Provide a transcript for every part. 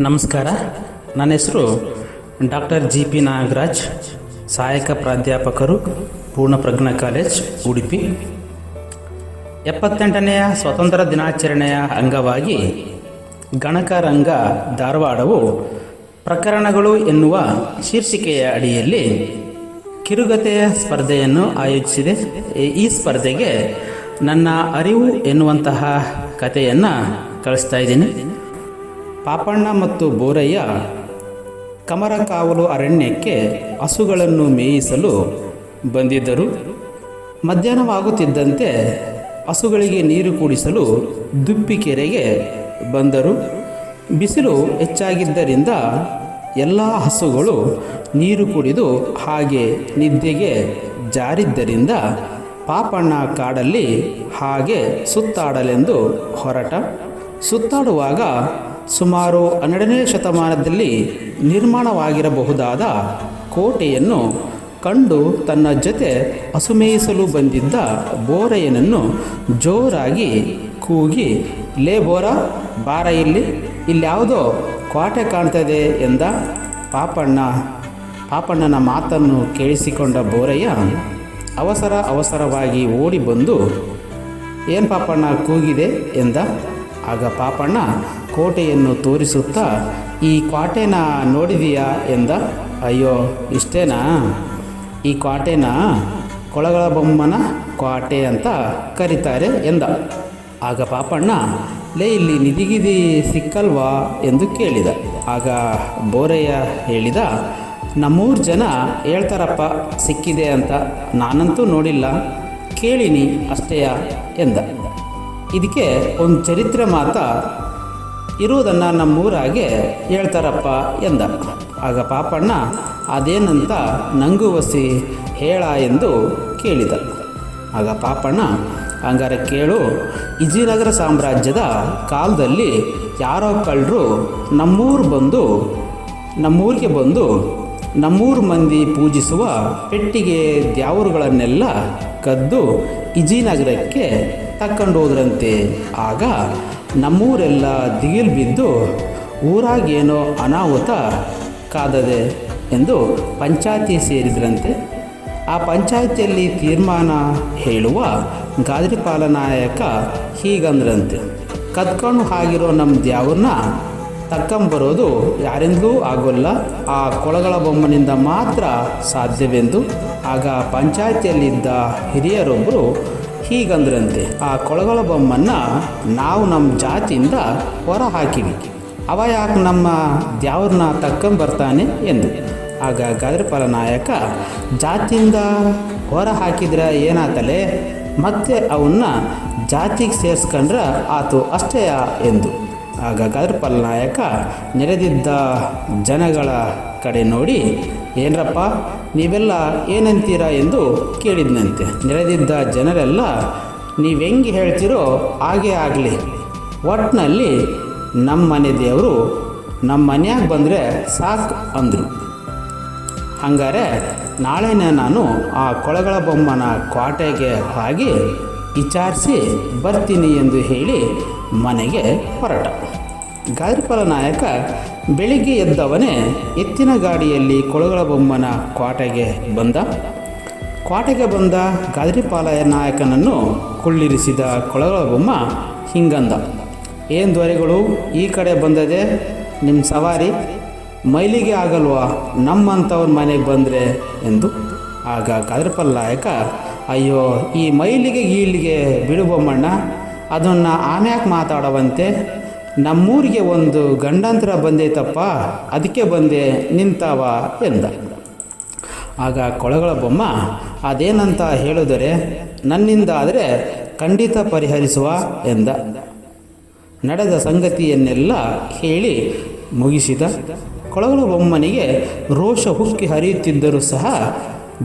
ನಮಸ್ಕಾರ. ನನ್ನ ಹೆಸರು ಡಾಕ್ಟರ್ ಜಿ ಪಿ ನಾಗರಾಜ್, ಸಹಾಯಕ ಪ್ರಾಧ್ಯಾಪಕರು ಪೂರ್ಣಪ್ರಜ್ಞಾ ಕಾಲೇಜ್, ಉಡುಪಿ. ಎಪ್ಪತ್ತೆಂಟನೆಯ ಸ್ವಾತಂತ್ರ್ಯ ದಿನಾಚರಣೆಯ ಅಂಗವಾಗಿ ಗಣಕರಂಗ ಧಾರವಾಡವು ಪ್ರಕರಣಗಳು ಎನ್ನುವ ಶೀರ್ಷಿಕೆಯ ಅಡಿಯಲ್ಲಿ ಕಿರುಗತೆಯ ಸ್ಪರ್ಧೆಯನ್ನು ಆಯೋಜಿಸಿದೆ. ಈ- ಸ್ಪರ್ಧೆಗೆ ನನ್ನ ಅರಿವು ಎನ್ನುವಂತಹ ಕಥೆಯನ್ನು ಕಳಿಸ್ತಾ ಇದ್ದೀನಿ. ಪಾಪಣ್ಣ ಮತ್ತು ಬೋರಯ್ಯ ಕಮರಕಾವಲು ಅರಣ್ಯಕ್ಕೆ ಹಸುಗಳನ್ನು ಮೇಯಿಸಲು ಬಂದಿದ್ದರು. ಮಧ್ಯಾಹ್ನವಾಗುತ್ತಿದ್ದಂತೆ ಹಸುಗಳಿಗೆ ನೀರು ಕುಡಿಸಲು ದುಪ್ಪಿಕೆರೆಗೆ ಬಂದರು. ಬಿಸಿಲು ಹೆಚ್ಚಾಗಿದ್ದರಿಂದ ಎಲ್ಲ ಹಸುಗಳು ನೀರು ಕುಡಿದು ಹಾಗೆ ನಿದ್ದೆಗೆ ಜಾರಿದ್ದರಿಂದ ಪಾಪಣ್ಣ ಕಾಡಲ್ಲಿ ಹಾಗೆ ಸುತ್ತಾಡಲೆಂದು ಹೊರಟ. ಸುತ್ತಾಡುವಾಗ ಸುಮಾರು ಹನ್ನೆರಡನೇ ಶತಮಾನದಲ್ಲಿ ನಿರ್ಮಾಣವಾಗಿರಬಹುದಾದ ಕೋಟೆಯನ್ನು ಕಂಡು ತನ್ನ ಜೊತೆ ಅಸುಮೇಯಿಸಲು ಬಂದಿದ್ದ ಬೋರಯ್ಯನನ್ನು ಜೋರಾಗಿ ಕೂಗಿ, ಲೇ ಬೋರ, ಬಾರ ಇಲ್ಲಿ ಇಲ್ಯಾವುದೋ ಕೋಟೆ ಕಾಣ್ತದೆ ಎಂದ ಪಾಪಣ್ಣ. ಪಾಪಣ್ಣನ ಮಾತನ್ನು ಕೇಳಿಸಿಕೊಂಡ ಬೋರಯ್ಯ ಅವಸರ ಅವಸರವಾಗಿ ಓಡಿ ಬಂದು, ಏನು ಪಾಪಣ್ಣ, ಕೂಗಿದೆ? ಎಂದ ಆಗ ಪಾಪಣ್ಣ ಕೋಟೆಯನ್ನು ತೋರಿಸುತ್ತಾ, ಈ ಕ್ವಾಟೆನ ನೋಡಿದೀಯಾ? ಎಂದ. ಅಯ್ಯೋ, ಇಷ್ಟೇನಾ? ಈ ಕ್ವಾಟೆನ ಕೊಳಗಳ ಬೊಮ್ಮನ ಕ್ವಾಟೆ ಅಂತ ಕರೀತಾರೆ, ಎಂದ. ಆಗ ಪಾಪಣ್ಣ, ಲೇ, ಇಲ್ಲಿ ನಿಧಿಗಿದಿ ಸಿಕ್ಕಲ್ವಾ? ಎಂದು ಕೇಳಿದ. ಆಗ ಬೋರಯ್ಯ ಹೇಳಿದ, ನಮ್ಮೂರು ಜನ ಹೇಳ್ತಾರಪ್ಪ, ಸಿಕ್ಕಿದೆ ಅಂತ. ನಾನಂತೂ ನೋಡಿಲ್ಲ. ಕೇಳಿನಿ ಅಷ್ಟೇಯ? ಎಂದ. ಇದಕ್ಕೆ ಒಂದು ಚರಿತ್ರೆ ಮಾತ ಇರುವುದನ್ನು ನಮ್ಮೂರಾಗೆ ಹೇಳ್ತಾರಪ್ಪ ಎಂದ. ಆಗ ಪಾಪಣ್ಣ, ಅದೇನಂತ ನಂಗುವಸಿ ಹೇಳ ಎಂದು ಕೇಳಿದ. ಆಗ ಪಾಪಣ್ಣ, ಹಂಗಾರೆ ಕೇಳು, ವಿಜಯನಗರ ಸಾಮ್ರಾಜ್ಯದ ಕಾಲದಲ್ಲಿ ಯಾರೋ ಕಳ್ಳರು ನಮ್ಮೂರು ಬಂದು, ನಮ್ಮೂರಿಗೆ ಬಂದು, ನಮ್ಮೂರು ಮಂದಿ ಪೂಜಿಸುವ ಪೆಟ್ಟಿಗೆ, ದ್ಯಾವರುಗಳನ್ನೆಲ್ಲ ಕದ್ದು ಇಜಿನಗರಕ್ಕೆ ತಕ್ಕೊಂಡು ಹೋದ್ರಂತೆ. ಆಗ ನಮ್ಮೂರೆಲ್ಲ ದಿಗಿಲು ಬಿದ್ದು ಊರಾಗೇನೋ ಅನಾಹುತ ಕಾದದೆ ಎಂದು ಪಂಚಾಯತಿ ಸೇರಿದ್ರಂತೆ. ಆ ಪಂಚಾಯತಿಯಲ್ಲಿ ತೀರ್ಮಾನ ಹೇಳುವ ಗಾದ್ರಿಪಾಲ ನಾಯಕ ಹೀಗಂದ್ರಂತೆ, ಕದ್ಕೊಂಡು ಆಗಿರೋ ನಮ್ಮ ದ್ಯಾವ್ರನ್ನ ತಕ್ಕಂಬರೋದು ಯಾರಿಂದಲೂ ಆಗೋಲ್ಲ. ಆ ಕೊಳಗಳ ಬೊಮ್ಮನಿಂದ ಮಾತ್ರ ಸಾಧ್ಯವೆಂದು. ಆಗ ಪಂಚಾಯತಿಯಲ್ಲಿದ್ದ ಹಿರಿಯರೊಬ್ಬರು ಹೀಗಂದ್ರಂತೆ, ಆ ಕೊಳಗಳ ಬೊಮ್ಮನ್ನ ನಾವು ನಮ್ಮ ಜಾತಿಯಿಂದ ಹೊರ ಹಾಕಿವಿ ಅವ ಯಾಕೆ ನಮ್ಮ ದ್ಯಾವ್ರನ್ನ ತಕ್ಕಂಬರ್ತಾನೆ? ಎಂದು. ಆಗ ಗಾದ್ರಪಾಲ ನಾಯಕ, ಜಾತಿಯಿಂದ ಹೊರ ಹಾಕಿದ್ರೆ ಏನಾತಲೆ? ಮತ್ತೆ ಅವನ್ನ ಜಾತಿಗೆ ಸೇರಿಸ್ಕೊಂಡ್ರೆ ಆತು ಅಷ್ಟೇ ಎಂದು. ಆಗ ಗದರ್ಪಲ್ ನಾಯಕ ನೆರೆದಿದ್ದ ಜನಗಳ ಕಡೆ ನೋಡಿ, ಏನರಪ್ಪ, ನೀವೆಲ್ಲ ಏನಂತೀರಾ ಎಂದು ಕೇಳಿದ್ನಂತೆ. ನೆರೆದಿದ್ದ ಜನರೆಲ್ಲ, ನೀವು ಹೆಂಗೆ ಹೇಳ್ತೀರೋ ಹಾಗೇ ಆಗಲಿ. ಒಟ್ಟಿನಲ್ಲಿ ನಮ್ಮ ಮನೆ ದೇವರು ನಮ್ಮ ಮನೆಯಾಗ ಬಂದರೆ ಸಾಕು ಅಂದರು. ಹಂಗಾರೆ ನಾಳೆನೇ ನಾನು ಆ ಕೊಳಗಳ ಬೊಮ್ಮನ ಕ್ವಾಟೆಗೆ ಹೋಗಿ ವಿಚಾರಿಸಿ ಬರ್ತೀನಿ ಎಂದು ಹೇಳಿ ಮನೆಗೆ ಹೊರಟ. ಗಾದ್ರಿಪಾಲ ನಾಯಕ ಬೆಳಿಗ್ಗೆ ಎದ್ದವನೇ ಎತ್ತಿನ ಗಾಡಿಯಲ್ಲಿ ಕೊಳಗಳ ಬೊಮ್ಮನ ಕ್ವಾಟೆಗೆ ಬಂದ. ಕ್ವಾಟೆಗೆ ಬಂದ ಗಾದ್ರಿಪಾಲ ನಾಯಕನನ್ನು ಕುಳ್ಳಿರಿಸಿದ ಕೊಳಗಳ ಬೊಮ್ಮ ಹಿಂಗಂದ. ಏನು ದೊರೆಗಳು ಈ ಕಡೆ ಬಂದದೆ? ನಿಮ್ಮ ಸವಾರಿ? ಮೈಲಿಗೆ ಆಗಲ್ವಾ? ನಮ್ಮಂಥವ್ರ ಮನೆಗೆ ಬಂದರೆ? ಎಂದು. ಆಗ ಗಾದ್ರಿಪಾಲ ನಾಯಕ, ಅಯ್ಯೋ, ಈ ಮೈಲಿಗೆ, ಗೀಲಿಗೆ ಬಿಡು ಬೊಮ್ಮಣ್ಣ. ಅದನ್ನು ಆಮ್ಯಾಕೆ ಮಾತಾಡವಂತೆ. ನಮ್ಮೂರಿಗೆ ಒಂದು ಗಂಡಾಂತರ ಬಂದೈತಪ್ಪ, ಅದಕ್ಕೆ ಬಂದೆ, ನಿಂತಾವ ಎಂದ. ಆಗ ಕೊಳಗಳ ಬೊಮ್ಮ, ಅದೇನಂತ ಹೇಳಿದರೆ, ನನ್ನಿಂದ ಆದರೆ ಖಂಡಿತ ಪರಿಹರಿಸುವ ಎಂದ. ನಡೆದ ಸಂಗತಿಯನ್ನೆಲ್ಲ ಕೇಳಿ ಮುಗಿಸಿದ. ಕೊಳಗಳ ಬೊಮ್ಮನಿಗೆ ರೋಷ ಹುಕ್ಕಿ ಹರಿಯುತ್ತಿದ್ದರೂ ಸಹ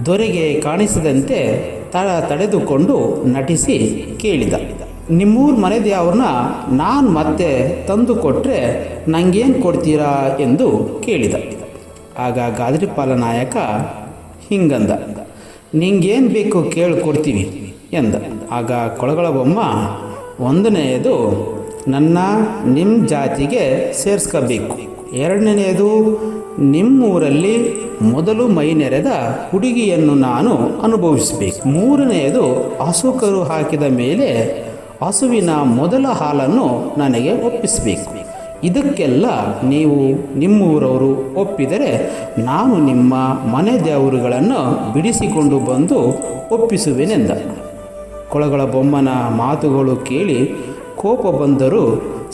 ದೊರೆಗೆ ಕಾಣಿಸದಂತೆ ತ ತಡೆದುಕೊಂಡು ನಟಿಸಿ ಕೇಳಿದ. ನಿಮ್ಮೂರ ಮನೆದು ಯಾವ್ರನ್ನ ನಾನು ಮತ್ತೆ ತಂದು ಕೊಟ್ಟರೆ ನನಗೇನು ಕೊಡ್ತೀರಾ ಎಂದು ಕೇಳಿದ. ಆಗ ಗಾದ್ರಿಪಾಲ ನಾಯಕ ಹಿಂಗಂದ. ನಿಂಗೇನು ಬೇಕು ಕೇಳಿ ಕೊಡ್ತೀವಿ ಎಂದ. ಆಗ ಕೊಳಗಳ ಬೊಮ್ಮ ಒಂದನೆಯದು ನನ್ನ ನಿಮ್ಮ ಜಾತಿಗೆ ಸೇರಿಸ್ಕೋಬೇಕು. ಎರಡನೆಯದು ನಿಮ್ಮೂರಲ್ಲಿ ಮೊದಲು ಮೈ ನೆರೆದ ಹುಡುಗಿಯನ್ನು ನಾನು ಅನುಭವಿಸಬೇಕು. ಮೂರನೆಯದು ಹಸುಕರು ಹಾಕಿದ ಮೇಲೆ ಹಸುವಿನ ಮೊದಲ ಹಾಲನ್ನು ನನಗೆ ಒಪ್ಪಿಸಬೇಕು. ಇದಕ್ಕೆಲ್ಲ ನೀವು ನಿಮ್ಮೂರವರು ಒಪ್ಪಿದರೆ ನಾನು ನಿಮ್ಮ ಮನೆ ದೇವರುಗಳನ್ನು ಬಿಡಿಸಿಕೊಂಡು ಬಂದು ಒಪ್ಪಿಸುವೆನೆಂದ. ಕೊಳಗಳ ಬೊಮ್ಮನ ಮಾತುಗಳು ಕೇಳಿ ಕೋಪ ಬಂದರೂ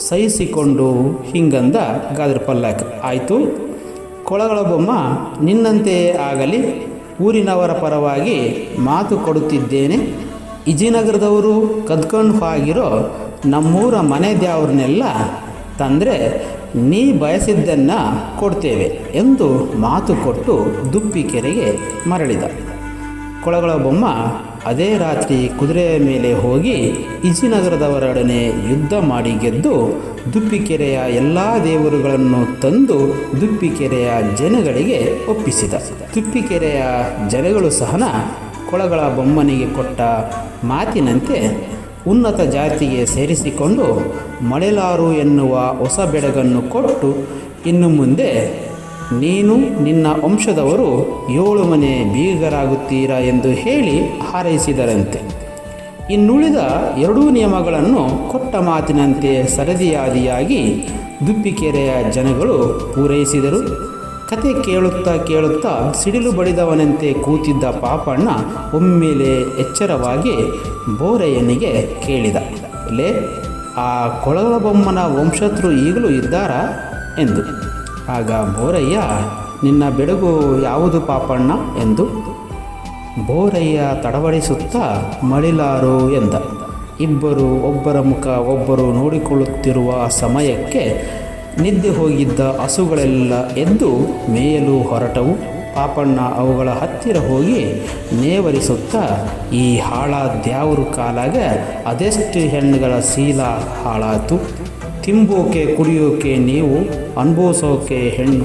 ಸಹಿಸಿಕೊಂಡು ಹಿಂಗಂದ ಗಾದ್ರ ಪಲ್ಲಕ್, ಆಯಿತು, ಕೊಳಗಳ ಬೊಮ್ಮ ನಿನ್ನಂತೆಯೇ ಆಗಲಿ, ಊರಿನವರ ಪರವಾಗಿ ಮಾತು ಕೊಡುತ್ತಿದ್ದೇನೆ. ಇಜಿನಗರದವರು ಕದ್ಕೊಂಡು ಹೋಗಿರೋ ನಮ್ಮೂರ ಮನೆ ದೇವ್ರನ್ನೆಲ್ಲ ತಂದರೆ ನೀ ಬಯಸಿದ್ದನ್ನು ಕೊಡ್ತೇವೆ ಎಂದು ಮಾತು ಕೊಟ್ಟು ದುಪ್ಪಿಕೆರೆಗೆ ಮರಳಿದ. ಕೊಳಗಳ ಬೊಮ್ಮ ಅದೇ ರಾತ್ರಿ ಕುದುರೆಯ ಮೇಲೆ ಹೋಗಿ ಇಜಿನಗರದವರೊಡನೆ ಯುದ್ಧ ಮಾಡಿ ಗೆದ್ದು ದುಪ್ಪಿಕೆರೆಯ ಎಲ್ಲ ದೇವರುಗಳನ್ನು ತಂದು ದುಪ್ಪಿಕೆರೆಯ ಜನಗಳಿಗೆ ಒಪ್ಪಿಸಿದ. ದುಪ್ಪಿಕೆರೆಯ ಜನಗಳು ಸಹನ ಕೊಳಗಳ ಬೊಮ್ಮನಿಗೆ ಕೊಟ್ಟ ಮಾತಿನಂತೆ ಉನ್ನತ ಜಾತಿಗೆ ಸೇರಿಸಿಕೊಂಡು ಮಳೆಲಾರು ಎನ್ನುವ ಹೊಸ ಬೆಡಗನ್ನು ಕೊಟ್ಟು ಇನ್ನು ಮುಂದೆ ನೀನು ನಿನ್ನ ವಂಶದವರು ಏಳು ಮನೆ ಬೀಗರಾಗುತ್ತೀರಾ ಎಂದು ಹೇಳಿ ಹಾರೈಸಿದರಂತೆ. ಇನ್ನುಳಿದ ಎರಡೂ ನಿಯಮಗಳನ್ನು ಕೊಟ್ಟ ಮಾತಿನಂತೆ ಸರದಿಯಾದಿಯಾಗಿ ದುಪ್ಪಿಕೆರೆಯ ಜನಗಳು ಪೂರೈಸಿದರು. ಕತೆ ಕೇಳುತ್ತಾ ಕೇಳುತ್ತಾ ಸಿಡಿಲು ಬಡಿದವನಂತೆ ಕೂತಿದ್ದ ಪಾಪಣ್ಣ ಒಮ್ಮೆಲೆ ಎಚ್ಚರವಾಗಿ ಬೋರಯ್ಯನಿಗೆ ಕೇಳಿದ, ಲೇ, ಆ ಕೊಳಲಬೊಮ್ಮನ ವಂಶತ್ರು ಈಗಲೂ ಇದ್ದಾರಾ? ಎಂದು. ಆಗ ಬೋರಯ್ಯ, ನಿನ್ನ ಬೆಡಗು ಯಾವುದು ಪಾಪಣ್ಣ? ಎಂದು. ಬೋರಯ್ಯ ತಡವಡಿಸುತ್ತಾ ಮಳಿಲಾರು ಎಂದ. ಇಬ್ಬರು ಒಬ್ಬರ ಮುಖ ಒಬ್ಬರು ನೋಡಿಕೊಳ್ಳುತ್ತಿರುವ ಸಮಯಕ್ಕೆ ನಿದ್ದೆ ಹೋಗಿದ್ದ ಹಸುಗಳೆಲ್ಲ ಎದ್ದು ಮೇಯಲು ಹೊರಟವು. ಪಾಪಣ್ಣ ಅವುಗಳ ಹತ್ತಿರ ಹೋಗಿ ನೇವರಿಸುತ್ತಾ, ಈ ಹಾಳಾದ್ಯಾವ್ರ ಕಾಲಾಗ ಅದೆಷ್ಟು ಹೆಣ್ಣುಗಳ ಶೀಲ ಹಾಳಾತು? ತಿಂಬೋಕೆ ಕುಡಿಯೋಕೆ ನೀವು ಅನುಭವಿಸೋಕೆ ಹೆಣ್ಣು.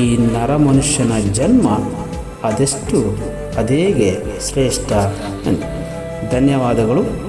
ಈ ನರಮನುಷ್ಯನ ಜನ್ಮ ಅದೆಷ್ಟು, ಅದೇಗೆ ಶ್ರೇಷ್ಠ ಧನ್ಯವಾದಗಳು.